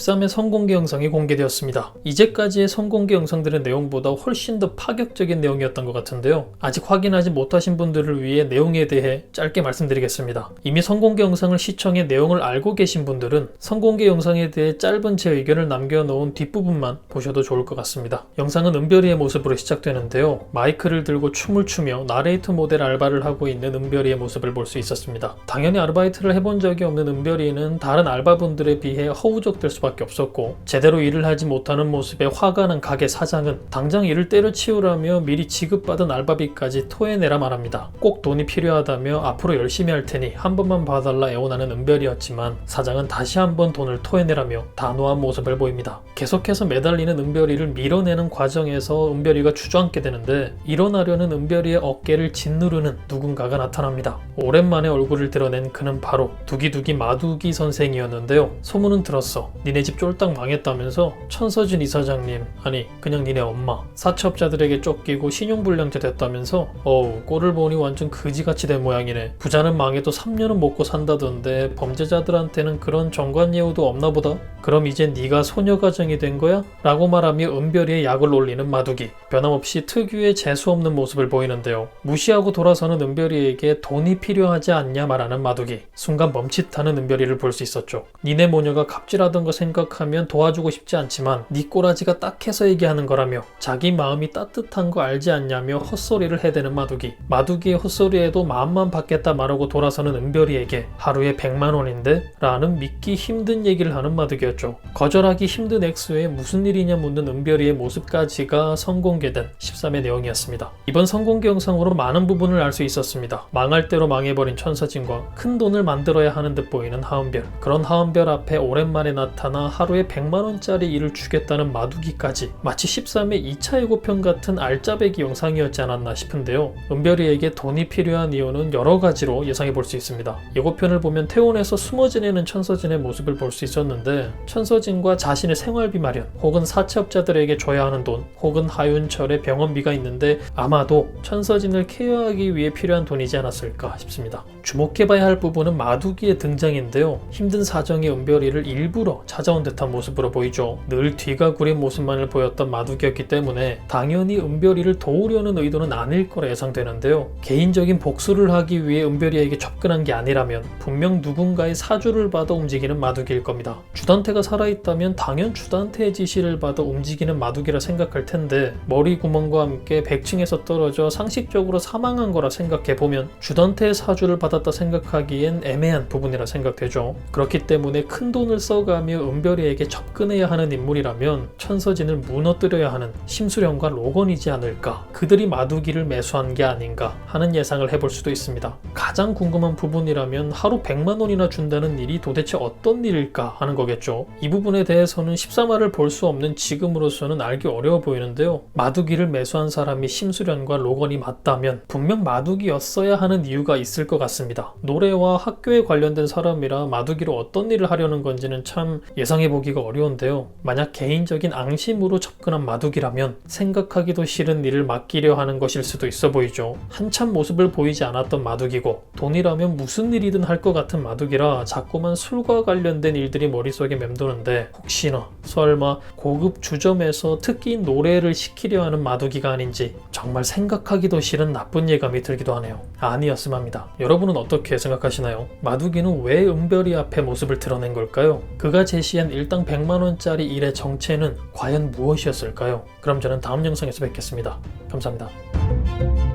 13회 성공개 영상이 공개되었습니다. 이제까지의 성공개 영상들의 내용보다 훨씬 더 파격적인 내용이었던 것 같은데요. 아직 확인하지 못하신 분들을 위해 내용에 대해 짧게 말씀드리겠습니다. 이미 성공개 영상을 시청해 내용을 알고 계신 분들은 성공개 영상에 대해 짧은 제 의견을 남겨놓은 뒷부분만 보셔도 좋을 것 같습니다. 영상은 은별이의 모습으로 시작되는데요. 마이크를 들고 춤을 추며 나레이터 모델 알바를 하고 있는 은별이의 모습을 볼 수 있었습니다. 당연히 아르바이트를 해본 적이 없는 은별이는 다른 알바분들에 비해 허우적될 수밖에 없었고 제대로 일을 하지 못하는 모습에 화가 난 가게 사장은 당장 일을 때려치우라며 미리 지급받은 알바비까지 토해내라 말합니다. 꼭 돈이 필요하다며 앞으로 열심히 할 테니 한 번만 봐달라 애원하는 은별이었지만 사장은 다시 한번 돈을 토해내라며 단호한 모습을 보입니다. 계속해서 매달리는 은별이를 밀어내는 과정에서 은별이가 주저앉게 되는데 일어나려는 은별이의 어깨를 짓누르는 누군가가 나타납니다. 오랜만에 얼굴을 드러낸 그는 바로 두기두기 마두기 선생이었는데요. 소문은 들었어. 니네 집 쫄딱 망했다면서 천서진 이사장님 아니 그냥 니네 엄마 사채업자들에게 쫓기고 신용불량자 됐다면서 어우 꼴을 보니 완전 그지같이 된 모양이네. 부자는 망해도 3년은 먹고 산다던데 범죄자들한테는 그런 정관 예우도 없나 보다. 그럼 이제 네가 소녀가정이 된 거야? 라고 말하며 은별이의 약을 올리는 마두기. 변함없이 특유의 재수없는 모습을 보이는데요. 무시하고 돌아서는 은별이에게 돈이 필요하지 않냐 말하는 마두기. 순간 멈칫하는 은별이를 볼 수 있었죠. 니네 모녀가 갑질하던 거 생각 하면 도와주고 싶지 않지만 네 꼬라지가 딱해서 얘기하는 거라며 자기 마음이 따뜻한 거 알지 않냐며 헛소리를 해대는 마두기. 마두기의 헛소리에도 마음만 받겠다 말하고 돌아서는 은별이에게 하루에 100만 원인데? 라는 믿기 힘든 얘기를 하는 마두기였죠. 거절하기 힘든 액수에 무슨 일이냐 묻는 은별이의 모습까지가 성공개된 13회 내용이었습니다. 이번 성공개 영상으로 많은 부분을 알 수 있었습니다. 망할 대로 망해버린 천서진과 큰 돈을 만들어야 하는 듯 보이는 하은별. 그런 하은별 앞에 오랜만에 나타나 하루에 100만 원짜리 일을 주겠다는 마두기까지 마치 13회 2차 예고편 같은 알짜배기 영상이었지 않았나 싶은데요. 은별이에게 돈이 필요한 이유는 여러 가지로 예상해 볼 수 있습니다. 예고편을 보면 태원에서 숨어 지내는 천서진의 모습을 볼 수 있었는데 천서진과 자신의 생활비 마련 혹은 사채업자들에게 줘야 하는 돈 혹은 하윤철의 병원비가 있는데 아마도 천서진을 케어하기 위해 필요한 돈이지 않았을까 싶습니다. 주목해봐야 할 부분은 마두기의 등장인데요. 힘든 사정의 은별이를 일부러 찾아 온 듯한 모습으로 보이죠. 늘 뒤가 구린 모습만을 보였던 마두기였기 때문에 당연히 은별이를 도우려는 의도는 아닐 거라 예상되는데요. 개인적인 복수를 하기 위해 은별이에게 접근한 게 아니라면 분명 누군가의 사주를 받아 움직이는 마두기일 겁니다. 주단태가 살아있다면 당연 주단태의 지시를 받아 움직이는 마두기라 생각할 텐데 머리 구멍과 함께 100층에서 떨어져 상식적으로 사망한 거라 생각해 보면 주단태의 사주를 받았다 생각하기엔 애매한 부분이라 생각되죠. 그렇기 때문에 큰 돈을 써가며 은별이에게 접근해야 하는 인물이라면 천서진을 무너뜨려야 하는 심수령과 로건이지 않을까. 그들이 마두기를 매수한 게 아닌가 하는 예상을 해볼 수도 있습니다. 가장 궁금한 부분이라면 하루 100만 원이나 준다는 일이 도대체 어떤 일일까 하는 거겠죠. 이 부분에 대해서는 13화를 볼 수 없는 지금으로서는 알기 어려워 보이는데요. 마두기를 매수한 사람이 심수련과 로건이 맞다면 분명 마두기였어야 하는 이유가 있을 것 같습니다. 노래와 학교에 관련된 사람이라 마두기로 어떤 일을 하려는 건지는 참 예상 해 보기가 어려운데요. 만약 개인적인 앙심으로 접근한 마두기라면 생각하기도 싫은 일을 맡기려 하는 것일 수도 있어 보이죠. 한참 모습을 보이지 않았던 마두기고 돈이라면 무슨 일이든 할 것 같은 마두기라 자꾸만 술과 관련된 일들이 머릿속에 맴도는데 혹시나 설마 고급 주점에서 특기 노래를 시키려 하는 마두기가 아닌지 정말 생각하기도 싫은 나쁜 예감이 들기도 하네요. 아니었음 합니다. 여러분은 어떻게 생각하시나요? 마두기는 왜 은별이 앞에 모습을 드러낸 걸까요? 그가 제시한 일당 100만원짜리 일의 정체는 과연 무엇이었을까요? 그럼 저는 다음 영상에서 뵙겠습니다. 감사합니다.